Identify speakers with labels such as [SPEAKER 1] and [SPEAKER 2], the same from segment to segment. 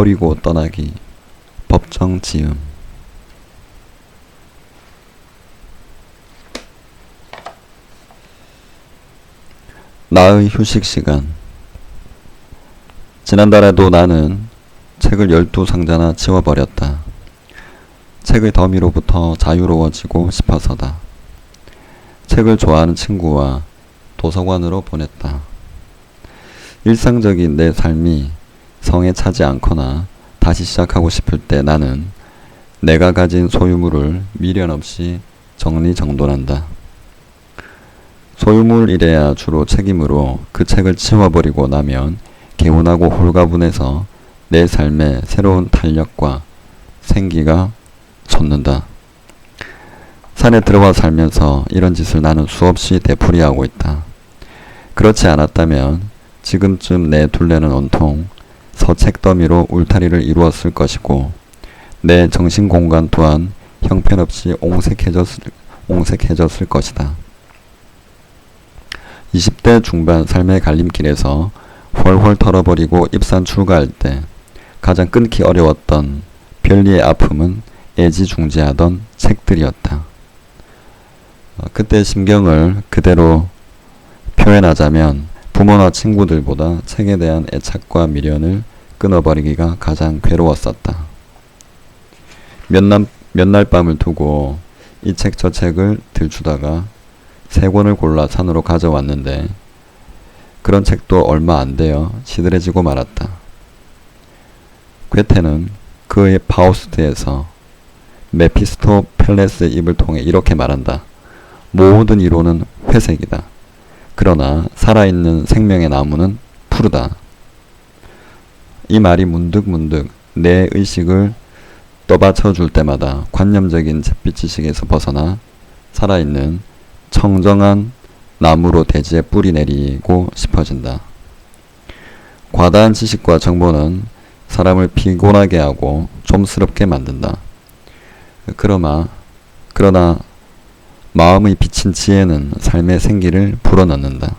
[SPEAKER 1] 버리고 떠나기 법정 지음 나의 휴식 시간 지난달에도 나는 책을 12상자나 치워버렸다. 책의 더미로부터 자유로워지고 싶어서다. 책을 좋아하는 친구와 도서관으로 보냈다. 일상적인 내 삶이 성에 차지 않거나 다시 시작하고 싶을 때 나는 내가 가진 소유물을 미련 없이 정리정돈한다. 소유물이래야 주로 책임으로 그 책을 치워버리고 나면 개운하고 홀가분해서 내 삶에 새로운 탄력과 생기가 솟는다. 산에 들어와 살면서 이런 짓을 나는 수없이 되풀이하고 있다. 그렇지 않았다면 지금쯤 내 둘레는 온통 서책 더미로 울타리를 이루었을 것이고 내 정신 공간 또한 형편없이 옹색해졌을, 옹색해졌을 것이다. 20대 중반 삶의 갈림길에서 훨훨 털어버리고 입산 출가할 때 가장 끊기 어려웠던 별리의 아픔은 애지중지하던 책들이었다. 어, 그때 심경을 그대로 표현하자면 부모나 친구들보다 책에 대한 애착과 미련을 끊어버리기가 가장 괴로웠었다. 몇날, 몇날 밤을 두고 이 책 저 책을 들추다가 세 권을 골라 산으로 가져왔는데 그런 책도 얼마 안 되어 시들해지고 말았다. 괴테는 그의 파우스트에서 메피스토 펠레스의 입을 통해 이렇게 말한다. 모든 이론은 회색이다. 그러나 살아있는 생명의 나무는 푸르다. 이 말이 문득문득 내 의식을 떠받쳐 줄 때마다 관념적인 잿빛 지식에서 벗어나 살아있는 청정한 나무로 대지에 뿌리 내리고 싶어진다. 과다한 지식과 정보는 사람을 피곤하게 하고 좀스럽게 만든다. 그러나, 그러나 마음의 비친 지혜는 삶의 생기를 불어넣는다.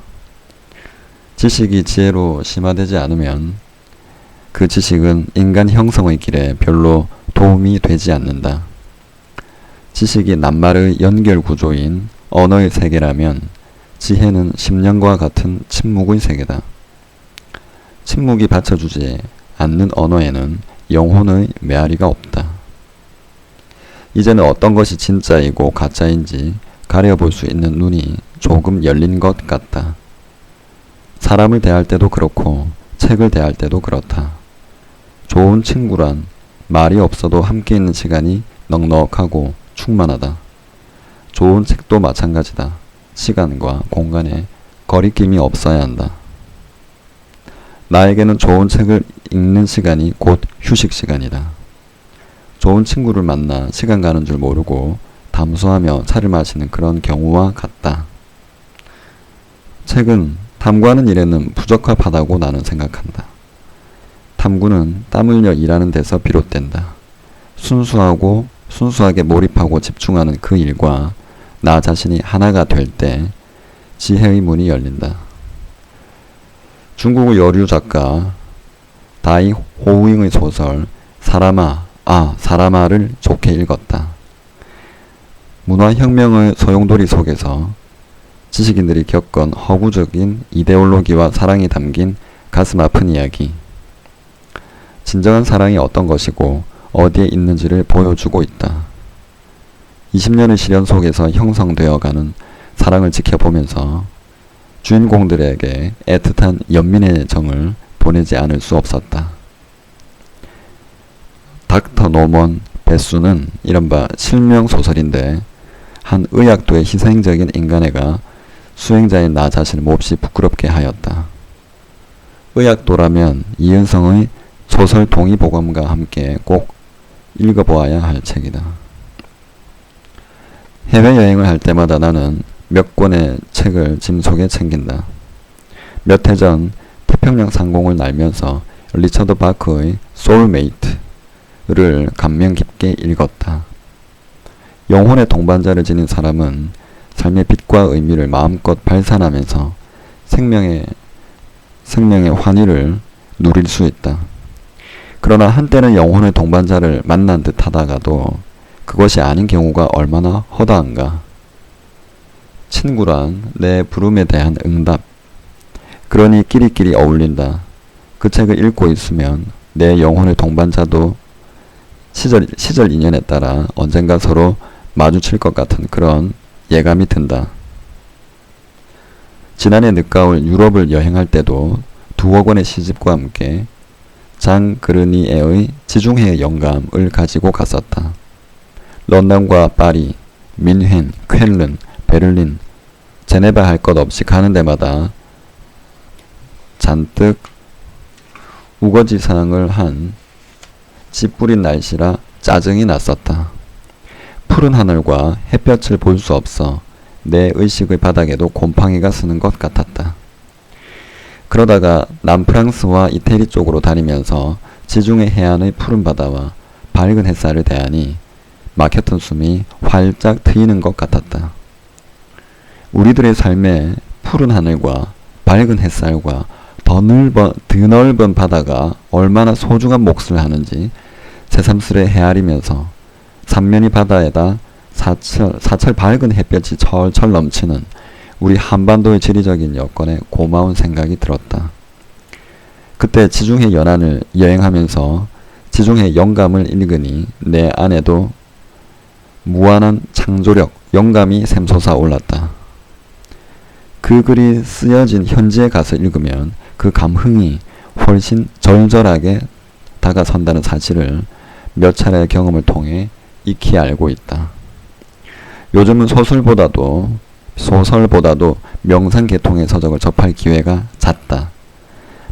[SPEAKER 1] 지식이 지혜로 심화되지 않으면 그 지식은 인간 형성의 길에 별로 도움이 되지 않는다. 지식이 낱말의 연결 구조인 언어의 세계라면 지혜는 심령과 같은 침묵의 세계다. 침묵이 받쳐주지 않는 언어에는 영혼의 메아리가 없다. 이제는 어떤 것이 진짜이고 가짜인지 가려볼 수 있는 눈이 조금 열린 것 같다. 사람을 대할 때도 그렇고 책을 대할 때도 그렇다. 좋은 친구란 말이 없어도 함께 있는 시간이 넉넉하고 충만하다. 좋은 책도 마찬가지다. 시간과 공간에 거리낌이 없어야 한다. 나에게는 좋은 책을 읽는 시간이 곧 휴식 시간이다. 좋은 친구를 만나 시간 가는 줄 모르고 담소하며 차를 마시는 그런 경우와 같다. 책은 탐구하는 일에는 부적합하다고 나는 생각한다. 탐구는 땀 흘려 일하는 데서 비롯된다. 순수하고 순수하게 몰입하고 집중하는 그 일과 나 자신이 하나가 될 때 지혜의 문이 열린다. 중국의 여류 작가 다이 호잉의 소설 사람아 아 사람아를 좋게 읽었다. 문화혁명의 소용돌이 속에서 지식인들이 겪은 허구적인 이데올로기와 사랑이 담긴 가슴 아픈 이야기. 진정한 사랑이 어떤 것이고 어디에 있는지를 보여주고 있다. 20년의 시련 속에서 형성되어 가는 사랑을 지켜보면서 주인공들에게 애틋한 연민의 정을 보내지 않을 수 없었다. 닥터 노먼 베수는 이른바 실명 소설인데 한 의학도의 희생적인 인간애가 수행자인 나 자신을 몹시 부끄럽게 하였다. 의학도라면 이은성의 소설 동의보감과 함께 꼭 읽어보아야 할 책이다. 해외여행을 할 때마다 나는 몇 권의 책을 짐 속에 챙긴다. 몇 해 전 태평양 상공을 날면서 리처드 바크의 소울메이트를 감명 깊게 읽었다. 영혼의 동반자를 지닌 사람은 삶의 빛과 의미를 마음껏 발산하면서 생명의 생명의 환희를 누릴 수 있다. 그러나 한때는 영혼의 동반자를 만난 듯 하다가도 그것이 아닌 경우가 얼마나 허다한가. 친구란 내 부름에 대한 응답. 그러니 끼리끼리 어울린다. 그 책을 읽고 있으면 내 영혼의 동반자도 시절, 시절 인연에 따라 언젠가 서로 마주칠 것 같은 그런 예감이 든다. 지난해 늦가을 유럽을 여행할 때도 두억 원의 시집과 함께 장 그르니에의 지중해 영감을 가지고 갔었다. 런던과 파리, 민헨, 쾰른, 베를린, 제네바 할 것 없이 가는 데마다 잔뜩 우거지상을 한 찌뿌린 날씨라 짜증이 났었다. 푸른 하늘과 햇볕을 볼 수 없어 내 의식의 바닥에도 곰팡이가 쓰는 것 같았다. 그러다가 남프랑스와 이태리 쪽으로 다니면서 지중해 해안의 푸른 바다와 밝은 햇살을 대하니 막혔던 숨이 활짝 트이는 것 같았다. 우리들의 삶에 푸른 하늘과 밝은 햇살과 더 넓은, 드넓은 바다가 얼마나 소중한 몫을 하는지 새삼스레 헤아리면서 삼면이 바다에다 사철, 사철 밝은 햇볕이 철철 넘치는 우리 한반도의 지리적인 여건에 고마운 생각이 들었다. 그때 지중해 연안을 여행하면서 지중해 영감을 읽으니 내 안에도 무한한 창조력, 영감이 샘솟아 올랐다. 그 글이 쓰여진 현지에 가서 읽으면 그 감흥이 훨씬 절절하게 다가선다는 사실을 몇 차례의 경험을 통해 익히 알고 있다. 요즘은 소설보다도 소설보다도 명상 계통의 서적을 접할 기회가 잦다.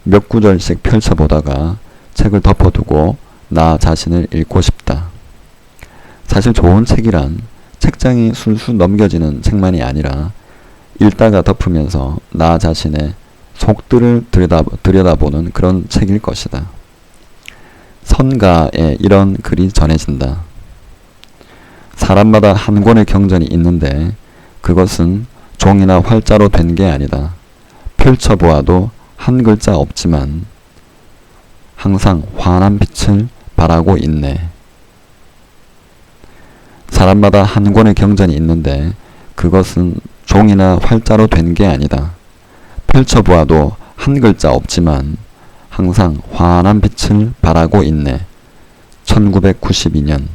[SPEAKER 1] 몇 구절씩 펼쳐보다가 책을 덮어두고 나 자신을 읽고 싶다. 사실 좋은 책이란 책장이 술술 넘겨지는 책만이 아니라 읽다가 덮으면서 나 자신의 속들을 들여다, 들여다보는 그런 책일 것이다. 선가에 이런 글이 전해진다. 사람마다 한 권의 경전이 있는데 그것은 종이나 활자로 된 게 아니다. 펼쳐보아도 한 글자 없지만 항상 환한 빛을 발하고 있네. 사람마다 한 권의 경전이 있는데 그것은 종이나 활자로 된 게 아니다. 펼쳐보아도 한 글자 없지만 항상 환한 빛을 발하고 있네. 1992년